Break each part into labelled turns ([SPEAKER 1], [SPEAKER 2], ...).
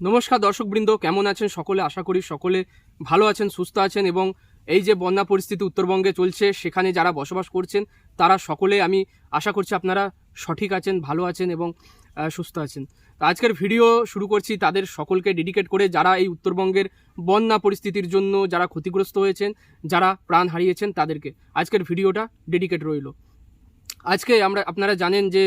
[SPEAKER 1] নমস্কার দর্শকবৃন্দ, কেমন আছেন সকলে? আশা করি সকলে ভালো আছেন, সুস্থ আছেন এবং এই যে বন্যা পরিস্থিতি উত্তরবঙ্গে চলছে, সেখানে যারা বসবাস করছেন, তারা সকলে আমি আশা করছি আপনারা সঠিক আছেন, ভালো আছেন এবং সুস্থ আছেন। আজকের ভিডিও শুরু করছি তাদের সকলকে ডেডিকেট করে যারা এই উত্তরবঙ্গের বন্যা পরিস্থিতির জন্য যারা ক্ষতিগ্রস্ত হয়েছেন, যারা প্রাণ হারিয়েছেন তাদেরকে। আজকের ভিডিওটা ডেডিকেট রইল। আজকে আমরা, আপনারা জানেন যে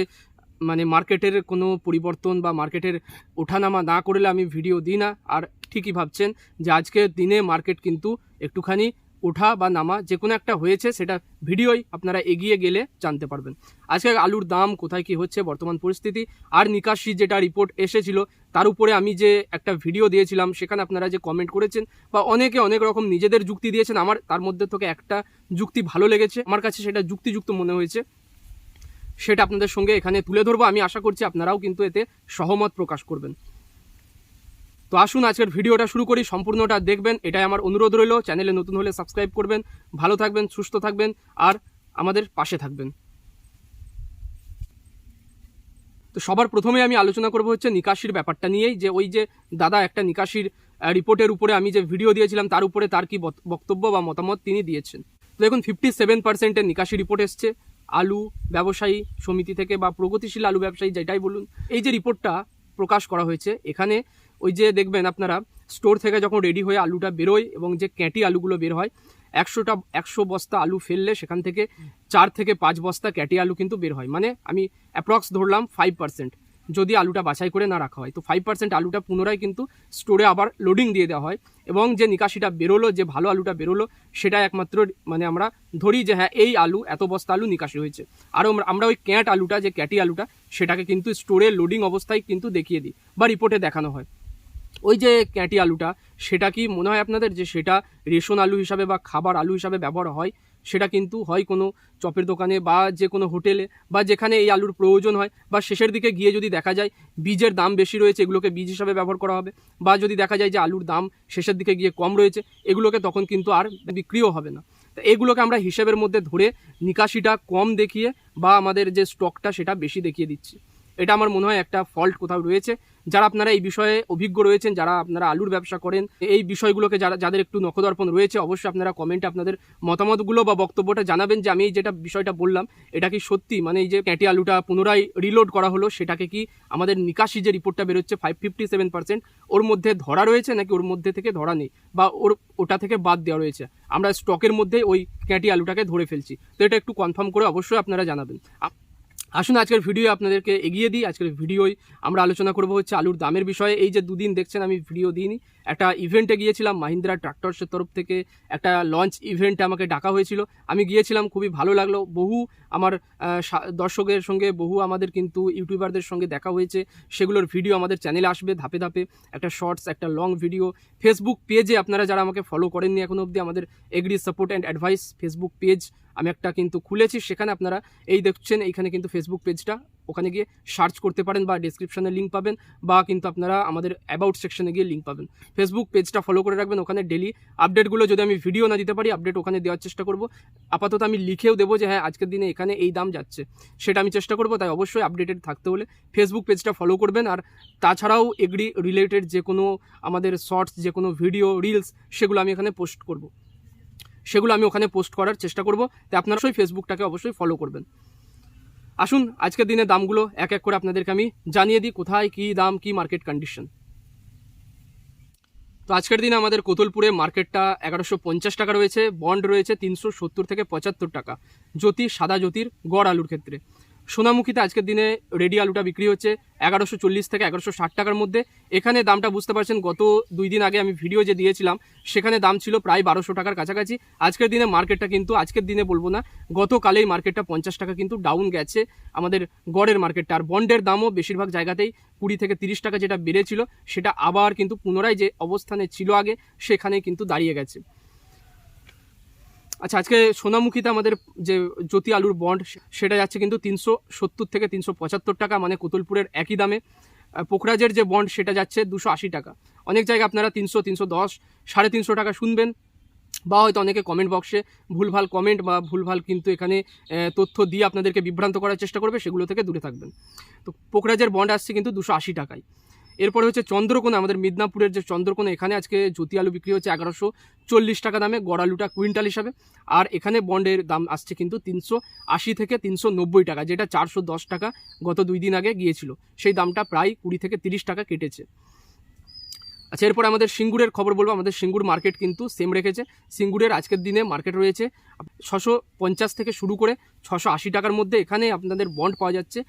[SPEAKER 1] মানে মার্কেটের কোনো পরিবর্তন বা মার্কেটের ওঠানামা না করলে আমি ভিডিও দিই না। আর ঠিকই ভাবছেন যে আজকের দিনে মার্কেট কিন্তু একটুখানি ওঠা বা নামা যে কোনো একটা হয়েছে, সেটা ভিডিওই আপনারা এগিয়ে গেলে জানতে পারবেন। আজকে আলুর দাম কোথায় কি হচ্ছে, বর্তমান পরিস্থিতি আর নিকাশি যেটা রিপোর্ট এসেছিল, তার উপরে আমি যে একটা ভিডিও দিয়েছিলাম, সেখানে আপনারা যে কমেন্ট করেছেন বা অনেকে অনেক রকম নিজেদের যুক্তি দিয়েছেন, আমার তার মধ্যে থেকে একটা যুক্তি ভালো লেগেছে। আমার কাছে সেটা যুক্তিযুক্ত মনে হয়েছে। সেটা আপনাদের সঙ্গে এখানে তুলে ধরবো। আমি আশা করছি আপনারাও কিন্তু এতে সহমত প্রকাশ করবেন। তো আসুন, আজকের ভিডিওটা শুরু করি। সম্পূর্ণটা দেখবেন। এটাই আমার অনুরোধ রইল। চ্যানেলে নতুন হলে সাবস্ক্রাইব করবেন। ভালো থাকবেন, সুস্থ থাকবেন, আর আমাদের পাশে থাকবেন। তো সবার প্রথমে আমি আলোচনা করব হচ্ছে নিকাশির ব্যাপারটা নিয়েই, যে ওই যে দাদা একটা নিকাশির রিপোর্টের উপরে আমি যে ভিডিও দিয়েছিলাম, তার উপরে তার কি বক্তব্য বা মতামত তিনি দিয়েছেন। তো দেখুন ফিফটি সেভেন পার্সেন্টের নিকাশি রিপোর্ট এসছে। আলু ব্যবসায়ী সমিতি থেকে বা প্রগতিশীল আলু ব্যবসায়ী যেটাই বলুন, এই যে রিপোর্টটা প্রকাশ করা হয়েছে, এখানে ওই যে দেখবেন আপনারা স্টোর থেকে যখন রেডি হয়ে আলুটা বেরোয় এবং যে ক্যাঁটি আলুগুলো বের হয়, একশোটা, একশো বস্তা আলু ফেললে সেখান থেকে চার থেকে পাঁচ বস্তা ক্যাটি আলু কিন্তু বের হয়। মানে আমি অ্যাপ্রক্স ধরলাম ফাইভ পার্সেন্ট যদি আলুটা বাছাই করে না রাখা হয়। তো ফাইভ পার্সেন্ট আলুটা পুনরায় কিন্তু স্টোরে আবার লোডিং দিয়ে দেওয়া হয় এবং যে নিকাশিটা বেরোলো, যে ভালো আলুটা বেরোলো, সেটা একমাত্র মানে আমরা ধরি যে হ্যাঁ এই আলু, এত বস্তা আলু নিকাশি হয়েছে। আর আমরা- আমরা ওই ক্যাট আলুটা, যে ক্যাটি আলুটা, সেটাকে কিন্তু স্টোরে লোডিং অবস্থায় কিন্তু দেখিয়ে দিই বা রিপোর্টে দেখানো হয়। ওই যে ক্যাটি আলুটা, সেটা কি মনে হয় আপনাদের যে সেটা রেশন আলু হিসাবে বা খাবার আলু হিসাবে ব্যবহার হয়? সেটা কিন্তু হয় কোনো চপের দোকানে বা যে কোনো হোটেলে বা যেখানে এই আলুর প্রয়োজন হয় বা শেষের দিকে গিয়ে যদি দেখা যায় বীজের দাম বেশি রয়েছে, এগুলোকে বীজ হিসাবে ব্যবহার করা হবে বা যদি দেখা যায় যে আলুর দাম শেষের দিকে গিয়ে কম রয়েছে, এগুলোকে তখন কিন্তু আর বিক্রিও হবে না। তো এগুলোকে আমরা হিসেবের মধ্যে ধরে নিকাশিটা কম দেখিয়ে বা আমাদের যে স্টকটা সেটা বেশি দেখিয়ে দিচ্ছি। এটা আমার মনে হয় একটা ফল্ট কোথাও রয়েছে। যারা আপনারা এই বিষয়ে অভিজ্ঞ রয়েছেন, যারা আপনারা আলুর ব্যবসা করেন, এই বিষয়গুলোকে যারা, যাদের একটু নখদর্পণ রয়েছে, অবশ্যই আপনারা কমেন্টে আপনাদের মতামতগুলো বা বক্তব্যটা জানাবেন যে, আমি যেটা বিষয়টা বললাম, এটা কি সত্যি? মানে এই যে ক্যাটি আলুটা পুনরায় রিলোড করা হলো, সেটাকে কি আমাদের নিকাশি যে রিপোর্টটা বেরোচ্ছে ফাইভ ফিফটি সেভেন পার্সেন্ট ওর মধ্যে ধরা রয়েছে নাকি ওর মধ্যে থেকে ধরা নেই? বা ওর, ওটা থেকে বাদ দেওয়া রয়েছে? আমরা স্টকের মধ্যে ওই ক্যাটি আলুটাকে ধরে ফেলছি। তো এটা একটু কনফার্ম করে অবশ্যই আপনারা জানাবেন। আসুন, আজকের ভিডিও আপনাদেরকে এগিয়ে দিই। আজকের ভিডিওই আমরা আলোচনা করব হচ্ছে আলুর দামের বিষয়ে। এই যে দুদিন দেখছেন, আমি ভিডিও দিইনি। একটা ইভেন্টে গিয়েছিলাম, মাহিন্দ্রা ট্রাক্টরসের তরফ থেকে একটা লঞ্চ ইভেন্টে আমাকে ডাকা হয়েছিল। আমি গিয়েছিলাম, খুবই ভালো লাগল। বহু আমার দর্শকের সঙ্গে, বহু আমাদের কিন্তু ইউটিউবারদের সঙ্গে দেখা হয়েছে। সেগুলোর ভিডিও আমাদের চ্যানেলে আসবে ধাপে ধাপে। একটা শর্টস, একটা লং ভিডিও। ফেসবুক পেজে আপনারা যারা আমাকে ফলো করেননি এখনও অবধি, আমাদের agri support and advice Facebook page আমি একটা কিন্তু খুলেছি, সেখানে আপনারা এই দেখছেন, এইখানে কিন্তু ফেসবুক পেজটা ওখানে গিয়ে সার্চ করতে পারেন বা ডিসক্রিপশনে লিঙ্ক পাবেন বা কিন্তু আপনারা আমাদের অ্যাবাউট সেকশনে গিয়ে লিঙ্ক পাবেন। ফেসবুক পেজটা ফলো করে রাখবেন, ওখানে ডেলি আপডেটগুলো যদি আমি ভিডিও না দিতে পারি আপডেট ওখানে দেওয়ার চেষ্টা করব। আপাতত আমি লিখেও দেবো যে হ্যাঁ আজকের দিনে এখানে এই দাম যাচ্ছে। সেটা আমি চেষ্টা করব, তাই অবশ্যই আপডেটেড থাকতে হলে ফেসবুক পেজটা ফলো করবেন। আর তাছাড়াও এগ্রি রিলেটেড যে কোনো আমাদের শর্টস যে কোনো ভিডিও রিলস সেগুলো আমি এখানে পোস্ট করব। সেগুলো আমি ওখানে পোস্ট করার চেষ্টা করব। তাই আপনারা সেই ফেসবুকটাকে অবশ্যই ফলো করবেন। আসুন, আজকের দিনে দামগুলো এক এক করে আপনাদেরকে আমি জানিয়ে দিই, কোথায় কী দাম, কী মার্কেট কন্ডিশন তো আজকের দিনে আমাদের কোতলপুরে মার্কেটটা এগারোশো পঞ্চাশ টাকা রয়েছে বন্ড রয়েছে তিনশো সত্তর থেকে পঁচাত্তর টাকা, জ্যোতি, সাদা জ্যোতির, গড় আলুর ক্ষেত্রে। সোনামুখীতে আজকের দিনে রেডি আলুটা বিক্রি হচ্ছে এগারোশো চল্লিশ থেকে এগারোশো ষাট টাকার মধ্যে। এখানে দামটা বুঝতে পারছেন, গত দুই দিন আগে আমি ভিডিও যে দিয়েছিলাম, সেখানে দাম ছিল প্রায় বারোশো টাকার কাছাকাছি। আজকের দিনে মার্কেটটা কিন্তু, আজকের দিনে বলব না গতকালেই মার্কেটটা পঞ্চাশ টাকা কিন্তু ডাউন গেছে। আমাদের গড়ের মার্কেটটা, আর বন্ডের দামও বেশিরভাগ জায়গাতেই কুড়ি থেকে তিরিশ টাকা যেটা বেড়েছিল, সেটা আবার কিন্তু পুনরায় যে অবস্থানে ছিল আগে, সেখানে কিন্তু দাঁড়িয়ে গেছে। আচ্ছা আজকে সোনামুখীতে আমাদের যে জ্যোতি আলুর বন্ড সেটা যাচ্ছে কিন্তু তিনশো সত্তর থেকে তিনশো পঁচাত্তর টাকা মানে কোতুলপুরের একই দামে। পোখরাজের যে বন্ড সেটা যাচ্ছে দুশো আশি টাকা। অনেক জায়গায় আপনারা তিনশো তিনশো দশ, সাড়ে তিনশো টাকা শুনবেন, বা হয়তো অনেকে কমেন্ট বক্সে ভুলভাল কমেন্ট বা ভুলভাল কিন্তু এখানে তথ্য দিয়ে আপনাদেরকে বিভ্রান্ত করার চেষ্টা করবে, সেগুলো থেকে দূরে থাকবেন। তো পোখরাজের বন্ড আসছে কিন্তু দুশো আশি টাকায়। এরপরে হচ্ছে চন্দ্রকোনা, আমাদের মিদনাপুরের যে চন্দ্রকোনা, এখানে আজকে জ্যোতি আলু বিক্রি হচ্ছে এগারোশো চল্লিশ টাকা দামে, গড় আলুটা কুইন্টাল হিসাবে। আর এখানে বন্ডের দাম আসছে কিন্তু তিনশো আশি থেকে তিনশো নব্বই টাকা, যেটা চারশো দশ টাকা গত দুই দিন আগে গিয়েছিল। সেই দামটা প্রায় কুড়ি থেকে তিরিশ টাকা কেটেছে। আচ্ছা এরপর আমাদের সিঙ্গুরের খবর বলব। আমাদের সিঙ্গুর মার্কেট কিন্তু সেম রেখেছে। সিঙ্গুরের আজকের দিনে মার্কেট রয়েছে ছশো পঞ্চাশ থেকে শুরু করে ছশো আশি টাকার মধ্যে এখানে আপনাদের বন্ড পাওয়া যাচ্ছে।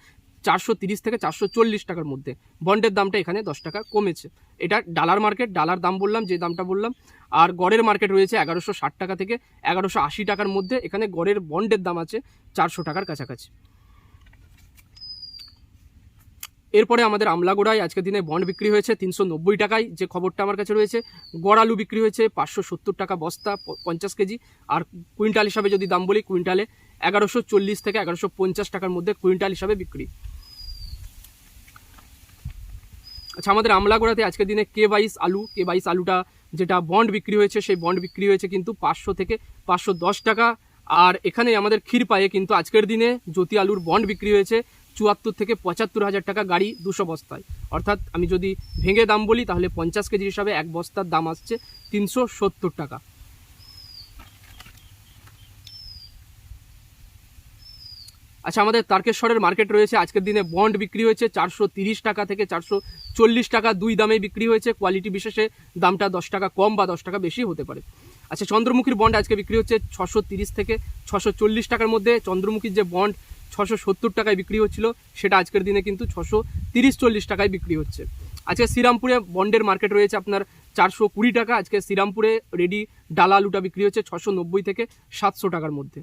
[SPEAKER 1] চারশো থেকে চারশো চল্লিশ টাকার মধ্যে। বন্ডের দামটা এখানে দশ টাকা কমেছে। এটা ডালার মার্কেট ডালার দাম বললাম, যে দামটা বললাম। আর গড়ের মার্কেট রয়েছে এগারোশো টাকা থেকে এগারোশো টাকার মধ্যে। এখানে গড়ের বন্ডের দাম আছে চারশো টাকার কাছাকাছি। এরপরে আমাদের আমলাগোড়ায় আজকের দিনে বন্ড বিক্রি হয়েছে তিনশো নব্বই টাকায়। যে খবরটা আমার কাছে রয়েছে, গড় আলু বিক্রি হয়েছে পাঁচশো সত্তর টাকা বস্তা, পঞ্চাশ কেজি। আর কুইন্টাল হিসাবে যদি দাম বলি, কুইন্টালে এগারোশো চল্লিশ থেকে এগারোশো পঞ্চাশ টাকার মধ্যে কুইন্টাল হিসাবে বিক্রি। আচ্ছা আমাদের আমলাগোড়াতে আজকের দিনে কে বাইশ আলু, কে বাইশ আলুটা যেটা বন্ড বিক্রি হয়েছে, সেই বন্ড বিক্রি হয়েছে কিন্তু পাঁচশো থেকে পাঁচশো দশ টাকা। আর এখানে আমাদের ক্ষীর পায়ে কিন্তু আজকের দিনে জ্যোতি আলুর বন্ড বিক্রি হয়েছে চুয়াত্তর থেকে পঁচাত্তর হাজার টাকা গাড়ি দুশো বস্তায়। অর্থাৎ আমি যদি ভেঙে দাম বলি তাহলে পঞ্চাশ কেজি হিসাবে এক বস্তার দাম আসছে তিনশো সত্তর টাকা। আচ্ছা আমাদের তারকেশ্বরের মার্কেট রয়েছে। আজকের দিনে বন্ড বিক্রি হয়েছে চারশো টাকা থেকে চারশো চল্লিশ টাকা। দুই দামে বিক্রি হয়েছে। কোয়ালিটি বিশেষে দামটা দশ টাকা কম বা দশ টাকা বেশি হতে পারে। আচ্ছা চন্দ্রমুখীর বন্ড আজকে বিক্রি হচ্ছে ছশো থেকে ছশো টাকার মধ্যে। চন্দ্রমুখীর যে বন্ড ছশো সত্তর টাকায় বিক্রি হচ্ছিল, সেটা আজকের দিনে কিন্তু ছশো তিরিশ চল্লিশ টাকায় বিক্রি হচ্ছে। আজকে শ্রীরামপুরে বন্ডের মার্কেট রয়েছে আপনার চারশো কুড়ি টাকা। আজকে শ্রীরামপুরে রেডি ডালা আলুটা বিক্রি হচ্ছে ছশো নব্বই থেকে সাতশো টাকার মধ্যে।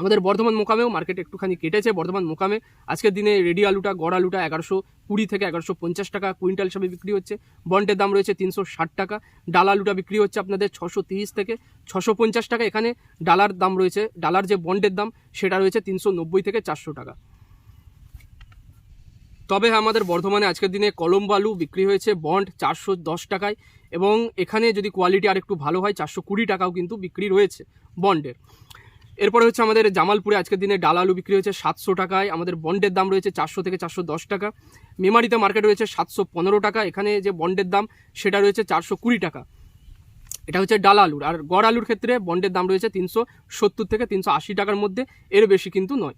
[SPEAKER 1] আমাদের বর্ধমান মোকামেও মার্কেট একটুখানি কেটেছে। বর্ধমান মোকামে আজকের দিনে রেডি আলুটা, গড় আলুটা এগারোশো কুড়ি থেকে এগারোশো পঞ্চাশ টাকা। কুইন্টাল হিসাবে বিক্রি হচ্ছে। বন্ডের দাম রয়েছে তিনশো ষাট টাকা। ডাল আলুটা বিক্রি হচ্ছে আপনাদের ছশো তিরিশ থেকে ছশো পঞ্চাশ টাকা। এখানে ডালার দাম রয়েছে। ডালার যে বন্ডের দাম, সেটা রয়েছে তিনশো নব্বই থেকে চারশো টাকা। তবে আমাদের বর্ধমানে আজকের দিনে কলম্বো আলু বিক্রি হয়েছে বন্ড চারশো দশ টাকায় এবং এখানে যদি কোয়ালিটি আর একটু ভালো হয়, চারশো কুড়ি টাকাও কিন্তু বিক্রি রয়েছে বন্ডের। এরপরে হচ্ছে আমাদের জামালপুরে আজকের দিনে ডাল আলু বিক্রি হয়েছে সাতশো টাকায়। আমাদের বন্ডের দাম রয়েছে চারশো থেকে চারশো দশ টাকা। মেমারিতে মার্কেট রয়েছে সাতশো পনেরো টাকা। এখানে যে বন্ডের দাম, সেটা রয়েছে চারশো কুড়ি টাকা। এটা হচ্ছে ডাল আলুর। আর গড় আলুর ক্ষেত্রে বন্ডের দাম রয়েছে তিনশো সত্তর থেকে তিনশো আশি টাকার মধ্যে। এর বেশি কিন্তু নয়।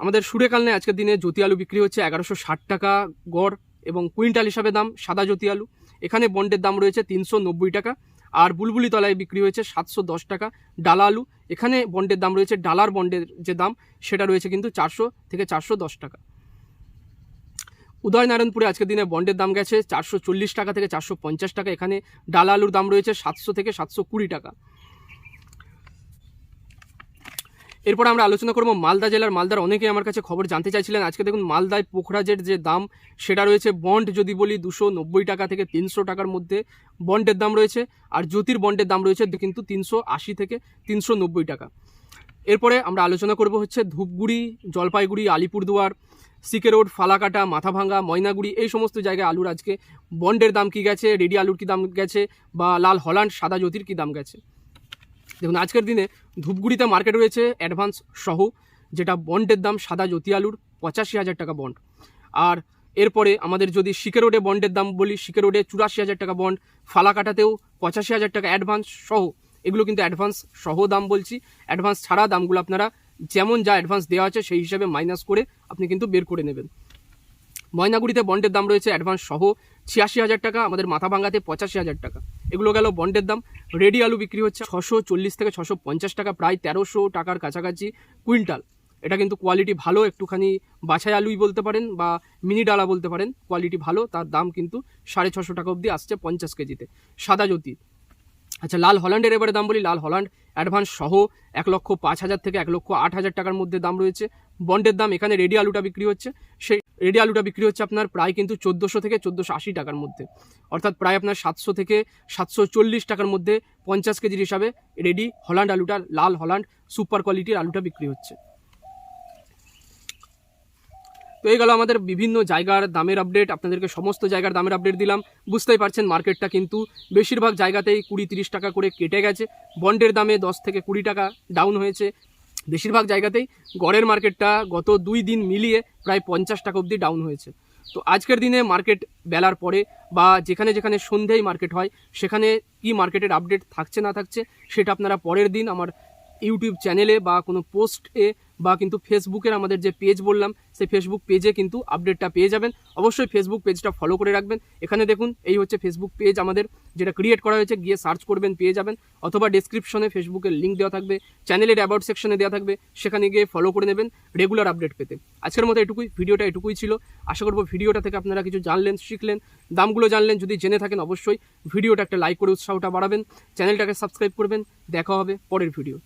[SPEAKER 1] আমাদের সুরেকালনে আজকের দিনে জ্যোতি আলু বিক্রি হচ্ছে এগারোশো ষাট টাকা গড় এবং কুইন্টাল হিসাবে দাম সাদা জ্যোতি আলু। এখানে বন্ডের দাম রয়েছে তিনশো নব্বই টাকা। আর বুলবুলি তলায় বিক্রি হয়েছে সাতশো দশ টাকা। ডালা আলু এখানে বন্ডের দাম রয়েছে, ডালার বন্ডের যে দাম, সেটা রয়েছে কিন্তু চারশো থেকে চারশো দশ টাকা। উদয়নারায়ণপুরে আজকের দিনে বন্ডের দাম গেছে চারশো চল্লিশ টাকা থেকে চারশো পঞ্চাশ টাকা। এখানে ডালা আলুর দাম রয়েছে সাতশো থেকে সাতশো কুড়ি টাকা। এরপর আমরা আলোচনা করব মালদা জেলার। মালদার অনেকেই আমার কাছে খবর জানতে চাইছিলেন। আজকে দেখুন, মালদায় পোখরাজের যে দাম, সেটা রয়েছে বন্ড যদি বলি দুশো নব্বই টাকা থেকে তিনশো টাকার মধ্যে বন্ডের দাম রয়েছে। আর জ্যোতির বন্ডের দাম রয়েছে কিন্তু তিনশো আশি থেকে তিনশো নব্বই টাকা। এরপরে আমরা আলোচনা করব হচ্ছে ধূপগুড়ি, জলপাইগুড়ি, আলিপুরদুয়ার, সিকে রোড, ফালাকাটা, মাথাভাঙ্গা, ময়নাগুড়ি, এই সমস্ত জায়গায় আলুর আজকে বন্ডের দাম কি গেছে, রেডি আলুর কি দাম গেছে, বা লাল হল্যান্ড সাদা জ্যোতির কি দাম গেছে? দেখুন, আজকের দিনে ধূপগুড়িতে মার্কেট রয়েছে অ্যাডভান্স সহ, যেটা বন্ডের দাম সাদা জ্যোতি আলুর পঁচাশি হাজার টাকা বন্ড আর এরপরে আমাদের যদি শিকে রোডে বন্ডের দাম বলি শিকে রোডে চুরাশি হাজার টাকা বন্ড ফালাকাটাতেও পঁচাশি হাজার টাকা অ্যাডভান্স সহ, এগুলো কিন্তু অ্যাডভান্স সহ দাম বলছি। অ্যাডভান্স ছাড়া দামগুলো আপনারা যেমন যা অ্যাডভান্স দেওয়া আছে, সেই হিসাবে মাইনাস করে আপনি কিন্তু বের করে নেবেন। ময়নাগুড়িতে বন্ডের দাম রয়েছে অ্যাডভান্স সহ ছিয়াশি হাজার টাকা, আমাদের মাথা ভাঙাতে পঁচাশি হাজার টাকা। এগুলো গেল বন্ডের দাম। রেডি আলু বিক্রি হচ্ছে ছশো চল্লিশ থেকে ছশো পঞ্চাশ টাকা, প্রায় তেরোশো টাকার কাছাকাছি কুইন্টাল। এটা কিন্তু কোয়ালিটি ভালো, একটুখানি বাছাই আলুই বলতে পারেন বা মিনি ডালা বলতে পারেন। কোয়ালিটি ভালো, তার দাম কিন্তু সাড়ে ছশো টাকা অবধি আসছে পঞ্চাশ কেজিতে। সাদা জ্যোতি। আচ্ছা লাল হল্যান্ডের এবারে দাম বলি, লাল হল্যান্ড অ্যাডভান্স সহ এক লক্ষ পাঁচ হাজার থেকে এক লক্ষ আট হাজার টাকার মধ্যে দাম রয়েছে। বন্ডের দাম এখানে রেডি আলুটা বিক্রি হচ্ছে। সেই রেডি আলুটা বিক্রি হচ্ছে আপনার প্রায় কিন্তু চোদ্দোশো থেকে চোদ্দোশো আশি টাকার মধ্যে। অর্থাৎ প্রায় আপনার সাতশো থেকে সাতশো চল্লিশ টাকার মধ্যে পঞ্চাশ কেজির হিসাবে রেডি হল্যান্ড আলুটা লাল হল্যান্ড সুপার কোয়ালিটির আলুটা বিক্রি হচ্ছে। তো এই গেল আমাদের বিভিন্ন জায়গার দামের আপডেট আপনাদেরকে সমস্ত জায়গার দামের আপডেট দিলাম। বুঝতেই পারছেন মার্কেটটা কিন্তু বেশিরভাগ জায়গাতেই কুড়ি তিরিশ টাকা করে কেটে গেছে। বন্ডের দামে দশ থেকে কুড়ি টাকা ডাউন হয়েছে। বেশিরভাগ জায়গাতেই গড়ের মার্কেটটা গত দুই দিন মিলিয়ে প্রায় পঞ্চাশ টাকা অবধি ডাউন হয়েছে। তো আজকের দিনে মার্কেট বেলার পরে বা যেখানে যেখানে সন্ধ্যেই মার্কেট হয়, সেখানে কি মার্কেটের আপডেট থাকছে না থাকছে, সেটা আপনারা পরের দিন আমার ইউটিউব চ্যানেলে বা কোনো পোস্টে বা কিন্তু ফেসবুকের আমাদের যে পেজ বললাম, সেই ফেসবুক পেজে কিন্তু আপডেটটা পেয়ে যাবেন। অবশ্যই ফেসবুক পেজটা ফলো করে রাখবেন। এখানে দেখুন, এই হচ্ছে ফেসবুক পেজ আমাদের, যেটা ক্রিয়েট করা হয়েছে, গিয়ে সার্চ করবেন, পেয়ে যাবেন। অথবা ডেসক্রিপশনে ফেসবুকের লিঙ্ক দেওয়া থাকবে চ্যানেলের অ্যাবাউট সেকশনে দেওয়া থাকবে, সেখানে গিয়ে ফলো করে নেবেন রেগুলার আপডেট পেতে। আজকের মতো এটুকুই, ভিডিওটা এটুকুই ছিল। আশা করব ভিডিওটা থেকে আপনারা কিছু জানলেন, শিখলেন, দামগুলো জানলেন, যদি জেনে থাকেন অবশ্যই ভিডিওটা একটা লাইক করে উৎসাহটা বাড়াবেন। চ্যানেলটাকে সাবস্ক্রাইব করবেন। দেখা হবে পরের ভিডিও